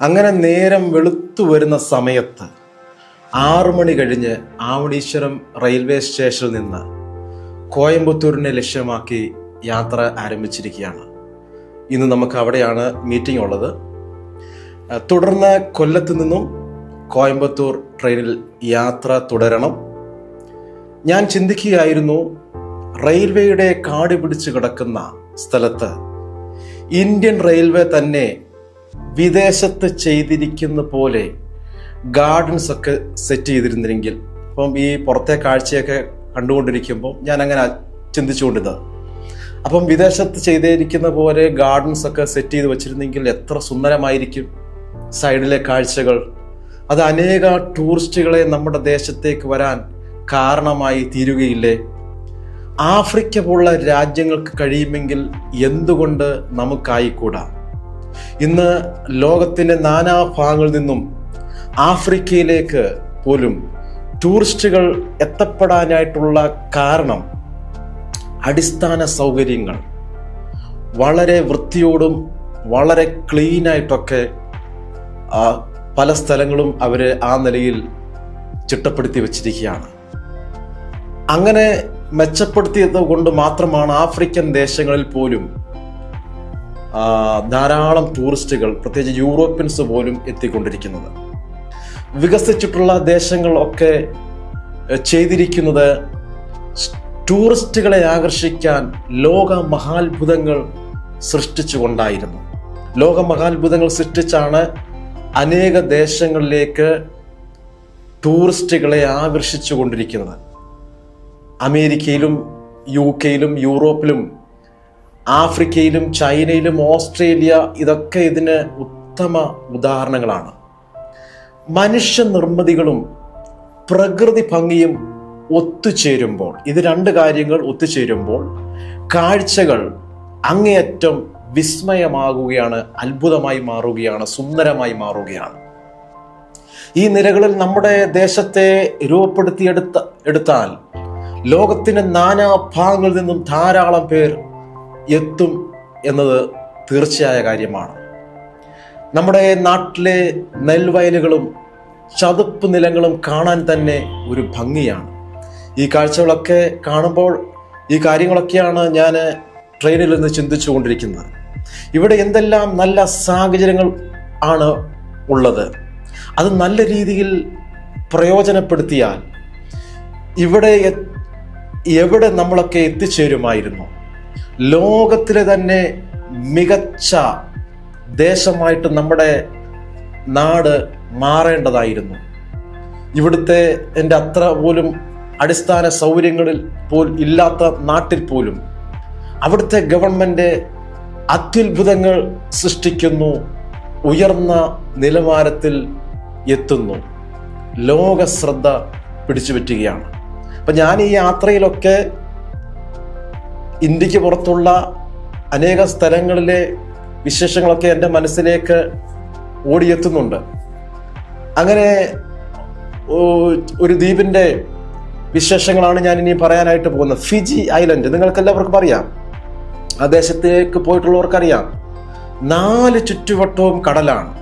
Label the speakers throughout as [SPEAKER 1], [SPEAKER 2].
[SPEAKER 1] അങ്ങനെ നേരം വെളുത്തു വരുന്ന സമയത്ത് ആറു മണി കഴിഞ്ഞ് ആവണീശ്വരം റെയിൽവേ സ്റ്റേഷനിൽ നിന്ന് കോയമ്പത്തൂരിനെ ലക്ഷ്യമാക്കി യാത്ര ആരംഭിച്ചിരിക്കുകയാണ്. ഇന്ന് നമുക്ക് അവിടെയാണ് മീറ്റിംഗ് ഉള്ളത്. തുടർന്ന് കൊല്ലത്ത് നിന്നും കോയമ്പത്തൂർ ട്രെയിനിൽ യാത്ര തുടരണം. ഞാൻ ചിന്തിക്കുകയായിരുന്നു റെയിൽവേയുടെ കാടി പിടിച്ച് കിടക്കുന്ന സ്ഥലത്ത് ഇന്ത്യൻ റെയിൽവേ തന്നെ വിദേശത്ത് ചെയ്തിരിക്കുന്ന പോലെ ഗാർഡൻസ് ഒക്കെ സെറ്റ് ചെയ്തിരുന്നെങ്കിൽ ഇപ്പം ഈ പുറത്തെ കാഴ്ചയൊക്കെ കണ്ടുകൊണ്ടിരിക്കുമ്പോൾ ഞാൻ അങ്ങനെ ചിന്തിച്ചുകൊണ്ടിരുന്നത്. അപ്പം വിദേശത്ത് ചെയ്തിരിക്കുന്ന പോലെ ഗാർഡൻസ് ഒക്കെ സെറ്റ് ചെയ്ത് വെച്ചിരുന്നെങ്കിൽ എത്ര സുന്ദരമായിരിക്കും സൈഡിലെ കാഴ്ചകൾ. അത് അനേക ടൂറിസ്റ്റുകളെ നമ്മുടെ ദേശത്തേക്ക് വരാൻ കാരണമായി തീരുകയില്ലേ? ആഫ്രിക്ക പോലുള്ള രാജ്യങ്ങൾക്ക് കഴിയുമെങ്കിൽ എന്തുകൊണ്ട് നമുക്കായിക്കൂടാ? ഇന്ന് ലോകത്തിന്റെ നാനാഭാഗങ്ങളിൽ നിന്നും ആഫ്രിക്കയിലേക്ക് പോലും ടൂറിസ്റ്റുകൾ എത്തപ്പെടാനായിട്ടുള്ള കാരണം അടിസ്ഥാന സൗകര്യങ്ങൾ. വളരെ വൃത്തിയോടും വളരെ ക്ലീനായിട്ടൊക്കെ പല സ്ഥലങ്ങളും അവർ ആ നിലയിൽ ചിട്ടപ്പെടുത്തി വച്ചിരിക്കുകയാണ്. അങ്ങനെ മെച്ചപ്പെടുത്തിയത് കൊണ്ട് മാത്രമാണ് ആഫ്രിക്കൻ ദേശങ്ങളിൽ പോലും ധാരാളം ടൂറിസ്റ്റുകൾ പ്രത്യേകിച്ച് യൂറോപ്യൻസ് പോലും എത്തിക്കൊണ്ടിരിക്കുന്നത്. വികസിച്ചിട്ടുള്ള ദേശങ്ങളൊക്കെ ചെയ്തിരിക്കുന്നത് ടൂറിസ്റ്റുകളെ ആകർഷിക്കാൻ ലോക മഹാത്ഭുതങ്ങൾ സൃഷ്ടിച്ചുകൊണ്ടായിരുന്നു. ലോക മഹാത്ഭുതങ്ങൾ സൃഷ്ടിച്ചാണ് അനേക ദേശങ്ങളിലേക്ക് ടൂറിസ്റ്റുകളെ ആകർഷിച്ചു കൊണ്ടിരിക്കുന്നത് അമേരിക്കയിലും യു കെയിലും യൂറോപ്പിലും ആഫ്രിക്കയിലും ചൈനയിലും ഓസ്ട്രേലിയ ഇതൊക്കെ ഇതിന് ഉത്തമ ഉദാഹരണങ്ങളാണ്. മനുഷ്യ നിർമ്മിതികളും പ്രകൃതി ഭംഗിയും ഒത്തുചേരുമ്പോൾ ഇത് രണ്ട് കാര്യങ്ങൾ ഒത്തുചേരുമ്പോൾ കാഴ്ചകൾ അങ്ങേയറ്റം വിസ്മയമാകുകയാണ് അത്ഭുതമായി മാറുകയാണ് സുന്ദരമായി മാറുകയാണ്. ഈ നിരകളിൽ നമ്മുടെ ദേശത്തെ രൂപപ്പെടുത്തിയെടുത്ത എടുത്താൽ ലോകത്തിന്റെ നാനാ ഭാഗങ്ങളിൽ നിന്നും ധാരാളം പേർ എത്തും എന്നത് തീർച്ചയായ കാര്യമാണ്. നമ്മുടെ നാട്ടിലെ നെൽവയലുകളും ചതുപ്പ് നിലങ്ങളും കാണാൻ തന്നെ ഒരു ഭംഗിയാണ്. ഈ കാഴ്ചകളൊക്കെ കാണുമ്പോൾ ഈ കാര്യങ്ങളൊക്കെയാണ് ഞാൻ ട്രെയിനിൽ നിന്ന് ചിന്തിച്ചു കൊണ്ടിരിക്കുന്നത്. ഇവിടെ എന്തെല്ലാം നല്ല സാഹചര്യങ്ങൾ ആണ് ഉള്ളത്? അത് നല്ല രീതിയിൽ പ്രയോജനപ്പെടുത്തിയാൽ ഇവിടെ എവിടെ നമ്മളൊക്കെ എത്തിച്ചേരുമായിരുന്നു? ലോകത്തിലെ തന്നെ മികച്ച ദേശമായിട്ട് നമ്മുടെ നാട് മാറേണ്ടതായിരുന്നു. ഇവിടുത്തെ എന്റെ അത്ര പോലും അടിസ്ഥാന സൗകര്യങ്ങളിൽ പോൽ ഇല്ലാത്ത നാട്ടിൽ പോലും അവിടുത്തെ ഗവൺമെന്റ് അത്യുത്ഭുതങ്ങൾ സൃഷ്ടിക്കുന്നു ഉയർന്ന നിലവാരത്തിൽ എത്തുന്നു. ലോക ശ്രദ്ധ പിടിച്ചു പറ്റുകയാണ് അപ്പം ഞാൻ ഈ യാത്രയിലൊക്കെ ഇന്ത്യയ്ക്ക് പുറത്തുള്ള അനേക സ്ഥലങ്ങളിലെ വിശേഷങ്ങളൊക്കെ എന്റെ മനസ്സിലേക്ക് ഓടിയെത്തുന്നുണ്ട്. അങ്ങനെ ഒരു ദ്വീപിന്റെ വിശേഷങ്ങളാണ് ഞാൻ ഇനി പറയാനായിട്ട് പോകുന്നത്. ഫിജി ഐലൻഡ് നിങ്ങൾക്ക് എല്ലാവർക്കും അറിയാം. ആ ദേശത്തേക്ക് പോയിട്ടുള്ളവർക്കറിയാം. നാല് ചുറ്റുവട്ടവും കടലാണ്.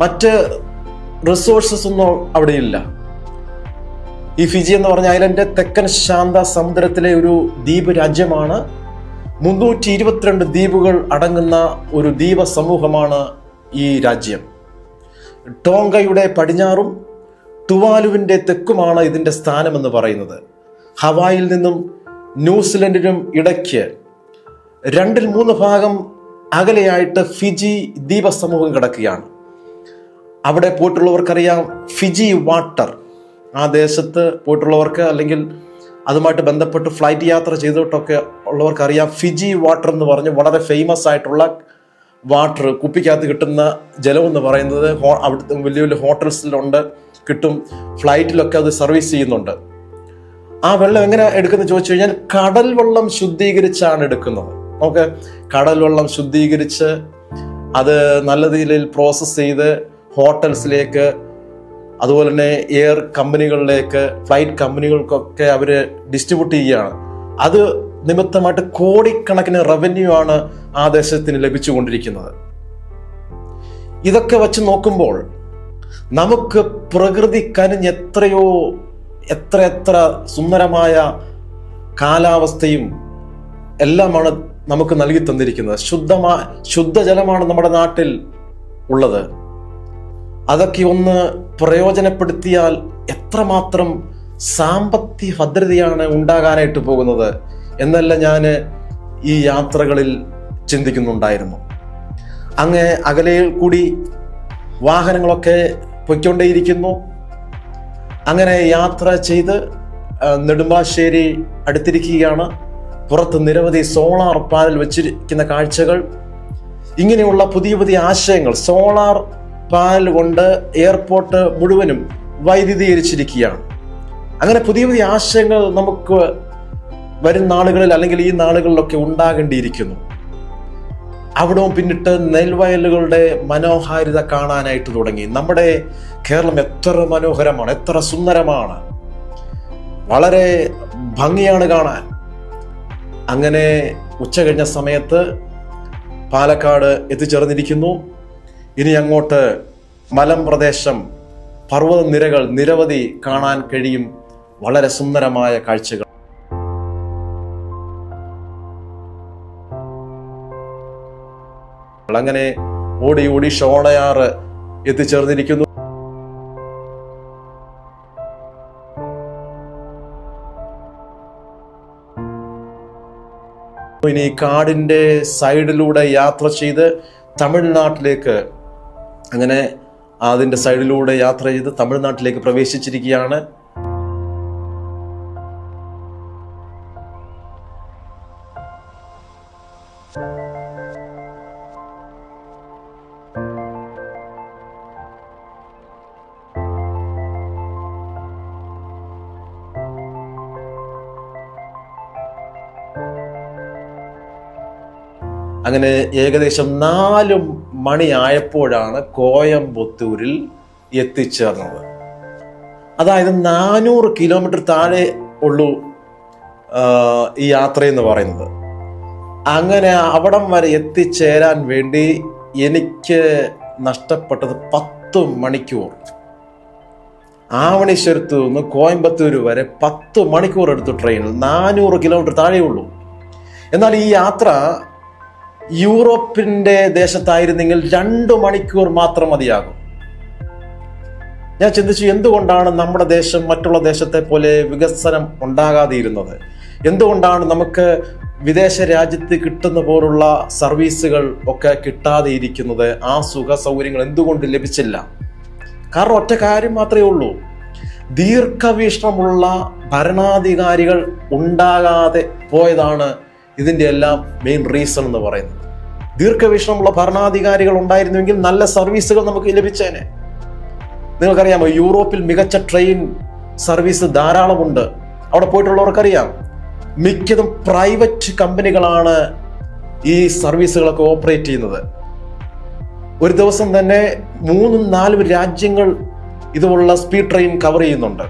[SPEAKER 1] മറ്റ് റിസോഴ്സസ് ഒന്നും അവിടെയില്ല. ഈ ഫിജി എന്ന് പറഞ്ഞ ഐലൻഡ് തെക്കൻ ശാന്ത സമുദ്രത്തിലെ ഒരു ദ്വീപ് രാജ്യമാണ്. മുന്നൂറ്റി ഇരുപത്തിരണ്ട് ദ്വീപുകൾ അടങ്ങുന്ന ഒരു ദ്വീപ സമൂഹമാണ് ഈ രാജ്യം. ടോങ്കയുടെ പടിഞ്ഞാറും ടുവാലുവിന്റെ തെക്കുമാണ് ഇതിന്റെ സ്ഥാനമെന്ന് പറയുന്നത്. ഹവായിൽ നിന്നും ന്യൂസിലൻഡിനും ഇടയ്ക്ക് രണ്ടിൽ മൂന്ന് ഭാഗം അകലെയായിട്ട് ഫിജി ദ്വീപ സമൂഹം കിടക്കുകയാണ്. അവിടെ പോയിട്ടുള്ളവർക്കറിയാം ഫിജി വാട്ടർ. ആ ദേശത്ത് പോയിട്ടുള്ളവർക്ക് അല്ലെങ്കിൽ അതുമായിട്ട് ബന്ധപ്പെട്ട് ഫ്ലൈറ്റ് യാത്ര ചെയ്തിട്ടൊക്കെ ഉള്ളവർക്ക് അറിയാം. ഫിജി വാട്ടർ എന്ന് പറഞ്ഞ് വളരെ ഫേമസ് ആയിട്ടുള്ള വാട്ടർ കുപ്പിക്കകത്ത് കിട്ടുന്ന ജലം എന്ന് പറയുന്നത് അവിടുത്തെ വലിയ വലിയ ഹോട്ടൽസിലുണ്ട് കിട്ടും. ഫ്ലൈറ്റിലൊക്കെ അത് സർവീസ് ചെയ്യുന്നുണ്ട്. ആ വെള്ളം എങ്ങനെ എടുക്കുന്നത് ചോദിച്ചു കഴിഞ്ഞാൽ കടൽ വെള്ളം ശുദ്ധീകരിച്ചാണ് എടുക്കുന്നത്. നമുക്ക് കടൽ വെള്ളം ശുദ്ധീകരിച്ച് അത് നല്ല രീതിയിൽ പ്രോസസ്സ് ചെയ്ത് ഹോട്ടൽസിലേക്ക് അതുപോലെ തന്നെ എയർ കമ്പനികളിലേക്ക് ഫ്ലൈറ്റ് കമ്പനികൾക്കൊക്കെ അവർ ഡിസ്ട്രിബ്യൂട്ട് ചെയ്യുകയാണ്. അത് നിമിത്തമായിട്ട് കോടിക്കണക്കിന് റവന്യൂ ആണ് ആ ദേശത്തിന് ലഭിച്ചുകൊണ്ടിരിക്കുന്നത്. ഇതൊക്കെ വച്ച് നോക്കുമ്പോൾ നമുക്ക് പ്രകൃതി കനിഞ്ഞ് എത്രയോ എത്ര എത്ര സുന്ദരമായ കാലാവസ്ഥയും എല്ലാമാണ് നമുക്ക് നൽകി തന്നിരിക്കുന്നത്. ശുദ്ധമാ ശുദ്ധജലമാണ് നമ്മുടെ നാട്ടിൽ ഉള്ളത്. അതൊക്കെ ഒന്ന് പ്രയോജനപ്പെടുത്തിയാൽ എത്രമാത്രം സാമ്പത്തിക ഭദ്രതയാണ് ഉണ്ടാകാനായിട്ട് പോകുന്നത് എന്നല്ല ഞാൻ ഈ യാത്രകളിൽ ചിന്തിക്കുന്നുണ്ടായിരുന്നു. അങ്ങ് അകലയിൽ കൂടി വാഹനങ്ങളൊക്കെ പൊയ്ക്കൊണ്ടേയിരിക്കുന്നു. അങ്ങനെ യാത്ര ചെയ്ത് നെടുമ്പാശ്ശേരി അടുത്തിരിക്കുകയാണ്. പുറത്ത് നിരവധി സോളാർ പാനൽ വെച്ചിരിക്കുന്ന കാഴ്ചകൾ. ഇങ്ങനെയുള്ള പുതിയ പുതിയ ആശയങ്ങൾ സോളാർ പാനൽ കൊണ്ട് എയർപോർട്ട് മുഴുവനും വൈദ്യുതീകരിച്ചിരിക്കുകയാണ്. അങ്ങനെ പുതിയ പുതിയ ആശയങ്ങൾ നമുക്ക് വരും നാളുകളിൽ അല്ലെങ്കിൽ ഈ നാളുകളിലൊക്കെ ഉണ്ടാകേണ്ടിയിരിക്കുന്നു. അവിടവും പിന്നിട്ട് നെൽവയലുകളുടെ മനോഹാരിത കാണാനായിട്ട് തുടങ്ങി. നമ്മുടെ കേരളം എത്ര മനോഹരമാണ് എത്ര സുന്ദരമാണ്. വളരെ ഭംഗിയാണ് കാണാൻ. അങ്ങനെ ഉച്ച കഴിഞ്ഞ സമയത്ത് പാലക്കാട് എത്തിച്ചേർന്നിരിക്കുന്നു. ഇനി അങ്ങോട്ട് മലം പ്രദേശം പർവത നിരകൾ നിരവധി കാണാൻ കഴിയും വളരെ സുന്ദരമായ കാഴ്ചകൾ. അങ്ങനെ ഓടി ഓടി ഷോളയാറ് എത്തിച്ചേർന്നിരിക്കുന്നു. ഇനി കാടിന്റെ സൈഡിലൂടെ യാത്ര ചെയ്ത് തമിഴ്നാട്ടിലേക്ക് അങ്ങനെ അതിന്റെ സൈഡിലൂടെ യാത്ര ചെയ്ത് തമിഴ്നാട്ടിലേക്ക് പ്രവേശിച്ചിരിക്കുകയാണ്. അങ്ങനെ ഏകദേശം നാല് മണിയായപ്പോഴാണ് കോയമ്പത്തൂരിൽ എത്തിച്ചേർന്നത്. അതായത് നാനൂറ് കിലോമീറ്റർ താഴെ ഉള്ളൂ ഈ യാത്രയെന്ന് പറയുന്നത്. അങ്ങനെ അവിടം വരെ എത്തിച്ചേരാൻ വേണ്ടി എനിക്ക് നഷ്ടപ്പെട്ടത് പത്ത് മണിക്കൂർ. ആവണീശ്വരത്ത് നിന്ന് കോയമ്പത്തൂർ വരെ പത്ത് മണിക്കൂർ എടുത്തു ട്രെയിനിൽ നാനൂറ് കിലോമീറ്റർ താഴെയുള്ളൂ എന്നാൽ ഈ യാത്ര യൂറോപ്പിന്റെ ദേശത്തായിരുന്നെങ്കിൽ രണ്ട് മണിക്കൂർ മാത്രം മതിയാകും. ഞാൻ ചിന്തിച്ചു എന്തുകൊണ്ടാണ് നമ്മുടെ ദേശം മറ്റുള്ള ദേശത്തെ പോലെ വികസനം ഉണ്ടാകാതിരുന്നത്? എന്തുകൊണ്ടാണ് നമുക്ക് വിദേശ രാജ്യത്ത് കിട്ടുന്ന പോലുള്ള സർവീസുകൾ ഒക്കെ കിട്ടാതെ ഇരിക്കുന്നത് ആ സുഖ സൗകര്യങ്ങൾ എന്തുകൊണ്ട് ലഭിച്ചില്ല? കാരണം ഒറ്റ കാര്യം മാത്രമേ ഉള്ളൂ. ദീർഘവീക്ഷണമുള്ള ഭരണാധികാരികൾ ഉണ്ടാകാതെ പോയതാണ് ഇതിന്റെ എല്ലാം മെയിൻ റീസൺ എന്ന് പറയുന്നത്. ദീർഘവീക്ഷണമുള്ള ഭരണാധികാരികൾ ഉണ്ടായിരുന്നുവെങ്കിൽ നല്ല സർവീസുകൾ നമുക്ക് ലഭിച്ചേനെ. നിങ്ങൾക്കറിയാമോ യൂറോപ്പിൽ മികച്ച ട്രെയിൻ സർവീസ് ധാരാളമുണ്ട്. അവിടെ പോയിട്ടുള്ളവർക്കറിയാം മിക്കതും പ്രൈവറ്റ് കമ്പനികളാണ് ഈ സർവീസുകളൊക്കെ ഓപ്പറേറ്റ് ചെയ്യുന്നത്. ഒരു ദിവസം തന്നെ മൂന്നും നാലും രാജ്യങ്ങൾ ഇതുപോലുള്ള സ്പീഡ് ട്രെയിൻ കവർ ചെയ്യുന്നുണ്ട്.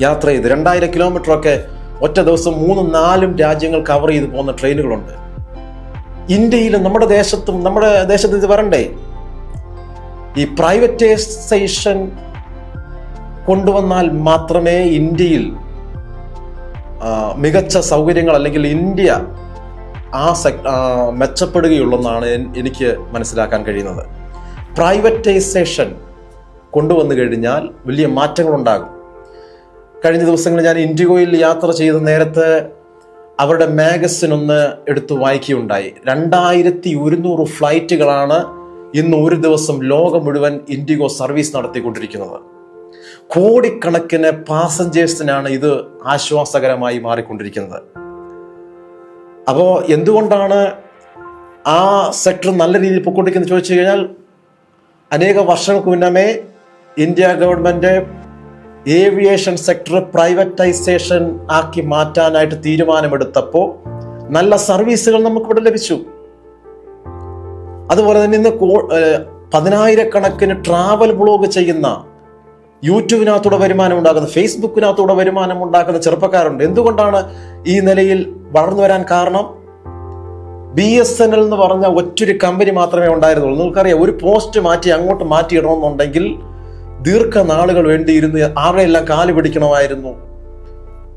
[SPEAKER 1] യാത്ര ചെയ്ത് രണ്ടായിരം കിലോമീറ്റർ ഒക്കെ ഒറ്റ ദിവസം മൂന്നും നാലും രാജ്യങ്ങൾ കവർ ചെയ്ത് പോകുന്ന ട്രെയിനുകളുണ്ട്. ഇന്ത്യയിലും നമ്മുടെ ദേശത്തും നമ്മുടെ ദേശത്ത് ഇത് വരണ്ടേ? ഈ പ്രൈവറ്റൈസേഷൻ കൊണ്ടുവന്നാൽ മാത്രമേ ഇന്ത്യയിൽ മികച്ച സൗകര്യങ്ങൾ അല്ലെങ്കിൽ ഇന്ത്യ ആ ആ, മെച്ചപ്പെടുകയുള്ളെന്നാണ് എനിക്ക് മനസ്സിലാക്കാൻ കഴിയുന്നത്. പ്രൈവറ്റൈസേഷൻ കൊണ്ടുവന്നു കഴിഞ്ഞാൽ വലിയ മാറ്റങ്ങൾ ഉണ്ടാകും കഴിഞ്ഞ ദിവസങ്ങളിൽ ഞാൻ ഇൻഡിഗോയിൽ യാത്ര ചെയ്ത നേരത്ത് അവരുടെ മാഗസിൻ ഒന്ന് എടുത്ത് വായിക്കുകയുണ്ടായി. രണ്ടായിരത്തി ഒരുന്നൂറ് ഫ്ലൈറ്റുകളാണ് ഇന്ന് ഒരു ദിവസം ലോകം മുഴുവൻ ഇൻഡിഗോ സർവീസ് നടത്തിക്കൊണ്ടിരിക്കുന്നത്. കോടിക്കണക്കിന് പാസഞ്ചേഴ്സിനാണ് ഇത് ആശ്വാസകരമായി മാറിക്കൊണ്ടിരിക്കുന്നത്. അപ്പോൾ എന്തുകൊണ്ടാണ് ആ സെക്ടർ നല്ല രീതിയിൽ പൊക്കോണ്ടിരിക്കുന്നത് ചോദിച്ചു കഴിഞ്ഞാൽ അനേക വർഷങ്ങൾക്ക് മുന്നമേ India government aviation sector privatisation ആക്കി മാറ്റാനായിട്ട് തീരുമാനമെടുത്തപ്പോൾ നല്ല സർവീസുകൾ നമുക്കിവിടെ ലഭിച്ചു. അതുപോലെ തന്നെ ഇന്ന് പതിനായിരക്കണക്കിന് ട്രാവൽ ബ്ലോഗ് ചെയ്യുന്ന യൂട്യൂബിനകത്തൂടെ വരുമാനം ഉണ്ടാക്കുന്ന ഫേസ്ബുക്കിനകത്തൂടെ വരുമാനം ഉണ്ടാക്കുന്ന ചെറുപ്പക്കാരുണ്ട്. എന്തുകൊണ്ടാണ് ഈ നിലയിൽ വളർന്നു വരാൻ കാരണം? ബി എസ് എൻ എൽ എന്ന് പറഞ്ഞ ഒറ്റൊരു കമ്പനി മാത്രമേ ഉണ്ടായിരുന്നുള്ളൂ. നിങ്ങൾക്കറിയാം ഒരു പോസ്റ്റ് മാറ്റി അങ്ങോട്ട് മാറ്റിയിടണമെന്നുണ്ടെങ്കിൽ ദീർഘനാളുകൾ വേണ്ടിയിരുന്ന് ആരുടെയെല്ലാം കാൽ പിടിക്കണമായിരുന്നു?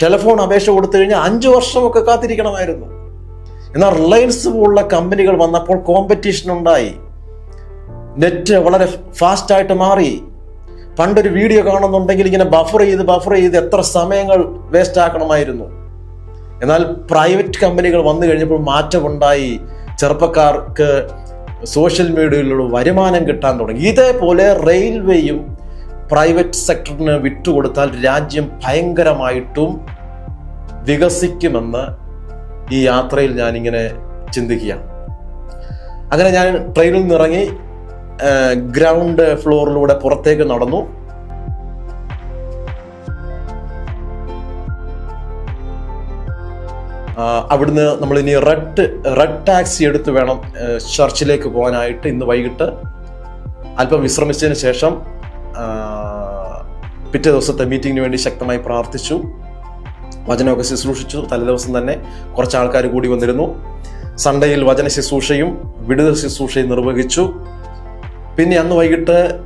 [SPEAKER 1] ടെലിഫോൺ അപേക്ഷ കൊടുത്തു കഴിഞ്ഞാൽ അഞ്ചു വർഷമൊക്കെ കാത്തിരിക്കണമായിരുന്നു. എന്നാൽ റിലയൻസ് പോലുള്ള കമ്പനികൾ വന്നപ്പോൾ കോമ്പറ്റീഷൻ ഉണ്ടായി. നെറ്റ് വളരെ ഫാസ്റ്റായിട്ട് മാറി. പണ്ടൊരു വീഡിയോ കാണുന്നുണ്ടെങ്കിൽ ഇങ്ങനെ ബഫർ ചെയ്ത് ബഫർ ചെയ്ത് എത്ര സമയങ്ങൾ വേസ്റ്റ് ആക്കണമായിരുന്നു. എന്നാൽ പ്രൈവറ്റ് കമ്പനികൾ വന്നു കഴിഞ്ഞപ്പോൾ മാറ്റമുണ്ടായി. ചെറുപ്പക്കാർക്ക് സോഷ്യൽ മീഡിയയിലുള്ള വരുമാനം കിട്ടാൻ തുടങ്ങി. ഇതേപോലെ റെയിൽവേയും പ്രൈവറ്റ് സെക്ടറിന് വിട്ടുകൊടുത്താൽ രാജ്യം ഭയങ്കരമായിട്ടും വികസിക്കുമെന്ന് ഈ യാത്രയിൽ ഞാനിങ്ങനെ ചിന്തിക്കുകയാണ്. അങ്ങനെ ഞാൻ ട്രെയിനിൽ നിന്നിറങ്ങി ഗ്രൗണ്ട് ഫ്ലോറിലൂടെ പുറത്തേക്ക് നടന്നു. അവിടുന്ന് നമ്മൾ ഇനി റെഡ് റെഡ് ടാക്സി എടുത്ത് വേണം ചർച്ചിലേക്ക് പോകാനായിട്ട് ഇന്ന് വൈകിട്ട് അല്പം വിശ്രമിച്ചതിന് ശേഷം പിറ്റേ ദിവസത്തെ മീറ്റിങ്ങിന് വേണ്ടി ശക്തമായി പ്രാർത്ഥിച്ചു. വചനമൊക്കെ ശുശ്രൂഷിച്ചു. തലേദിവസം തന്നെ കുറച്ച് ആൾക്കാർ കൂടി വന്നിരുന്നു. സൺഡേയിൽ വചന ശുശ്രൂഷയും വിടുതൽ ശുശ്രൂഷയും നിർവഹിച്ചു. പിന്നെ അന്ന് വൈകിട്ട്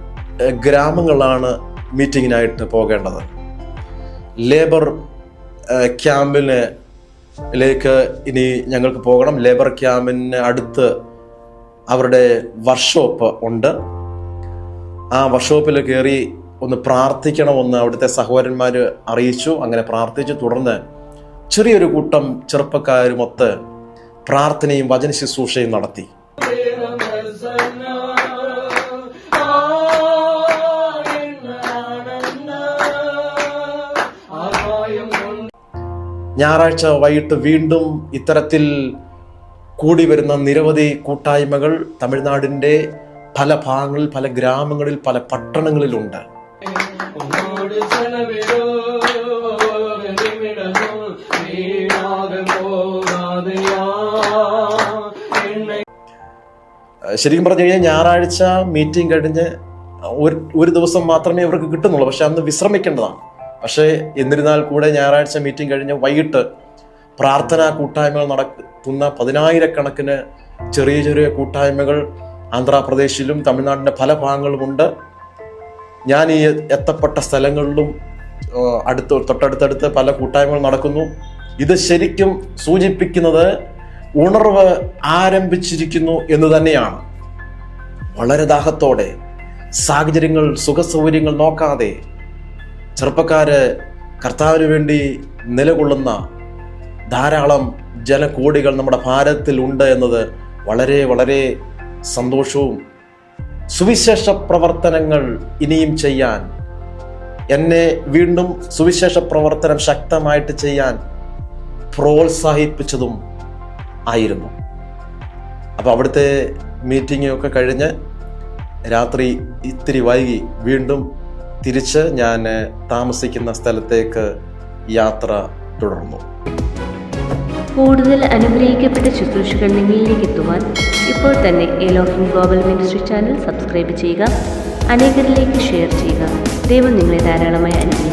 [SPEAKER 1] ഗ്രാമങ്ങളാണ് മീറ്റിങ്ങിനായിട്ട് പോകേണ്ടത്. ലേബർ ക്യാമ്പിന് ലേക്ക് ഇനി ഞങ്ങൾക്ക് പോകണം. ലേബർ ക്യാമ്പിന് അടുത്ത് അവരുടെ വർക്ക്ഷോപ്പ് ഉണ്ട്. ആ വർക്ക്ഷോപ്പിൽ കയറി ഒന്ന് പ്രാർത്ഥിക്കണമെന്ന് അവിടുത്തെ സഹോദരന്മാർ അറിയിച്ചു. അങ്ങനെ പ്രാർത്ഥിച്ചു തുടർന്ന് ചെറിയൊരു കൂട്ടം ചെറുപ്പക്കാരുമൊത്ത് പ്രാർത്ഥനയും വചന ശുശ്രൂഷയും നടത്തി. ഞായറാഴ്ച വൈകിട്ട് വീണ്ടും ഇത്തരത്തിൽ കൂടി വരുന്ന നിരവധി കൂട്ടായ്മകൾ തമിഴ്നാടിന്റെ പല ഭാഗങ്ങളിൽ പല ഗ്രാമങ്ങളിൽ പല പട്ടണങ്ങളിലുണ്ട്. ശരിക്കും പറഞ്ഞു കഴിഞ്ഞാൽ ഞായറാഴ്ച മീറ്റിംഗ് കഴിഞ്ഞ് ഒരു ഒരു ദിവസം മാത്രമേ അവർക്ക് കിട്ടുന്നുള്ളൂ. പക്ഷെ അന്ന് വിശ്രമിക്കേണ്ടതാണ്. പക്ഷേ എന്നിരുന്നാൽ കൂടെ ഞായറാഴ്ച മീറ്റിംഗ് കഴിഞ്ഞ് വൈകിട്ട് പ്രാർത്ഥനാ കൂട്ടായ്മകൾ നടക്കുന്ന പതിനായിരക്കണക്കിന് ചെറിയ ചെറിയ കൂട്ടായ്മകൾ ആന്ധ്രാപ്രദേശിലും തമിഴ്നാടിന്റെ പല ഭാഗങ്ങളുമുണ്ട് ഞാൻ ഈ എത്തപ്പെട്ട സ്ഥലങ്ങളിലും അടുത്ത് തൊട്ടടുത്തടുത്ത് പല കൂട്ടായ്മകൾ നടക്കുന്നു. ഇത് ശരിക്കും സൂചിപ്പിക്കുന്നത് ഉണർവ് ആരംഭിച്ചിരിക്കുന്നു എന്ന് തന്നെയാണ്. വളരെ ദാഹത്തോടെ സാഹചര്യങ്ങൾ സുഖസൗകര്യങ്ങൾ നോക്കാതെ ചെറുപ്പക്കാര് കർത്താവിന് വേണ്ടി നിലകൊള്ളുന്ന ധാരാളം ജനകോടികൾ നമ്മുടെ ഭാരതത്തിൽ ഉണ്ട് എന്നത് വളരെ വളരെ സന്തോഷവും സുവിശേഷ പ്രവർത്തനങ്ങൾ ഇനിയും ചെയ്യാൻ എന്നെ വീണ്ടും സുവിശേഷ പ്രവർത്തനം ശക്തമായിട്ട് ചെയ്യാൻ പ്രോത്സാഹിപ്പിച്ചതും ആയിരുന്നു. അപ്പോൾ അവിടുത്തെ മീറ്റിംഗ് ഒക്കെ കഴിഞ്ഞ് രാത്രി ഇത്തിരി വൈകി വീണ്ടും തിരിച്ച് ഞാൻ താമസിക്കുന്ന സ്ഥലത്തേക്ക് യാത്ര തുടർന്നു.
[SPEAKER 2] കൂടുതൽ അനുഗ്രഹിക്കപ്പെട്ട ശുശ്രൂഷകൾ നിങ്ങളിലേക്ക് എത്തുവാൻ ഇപ്പോൾ തന്നെ Elohim global ministry channel subscribe ചെയ്യുക അനേകരിലേക്ക് ഷെയർ ചെയ്യുക. ദൈവം നിങ്ങളെ ധാരാളമായി അനുഗ്രഹിക്കും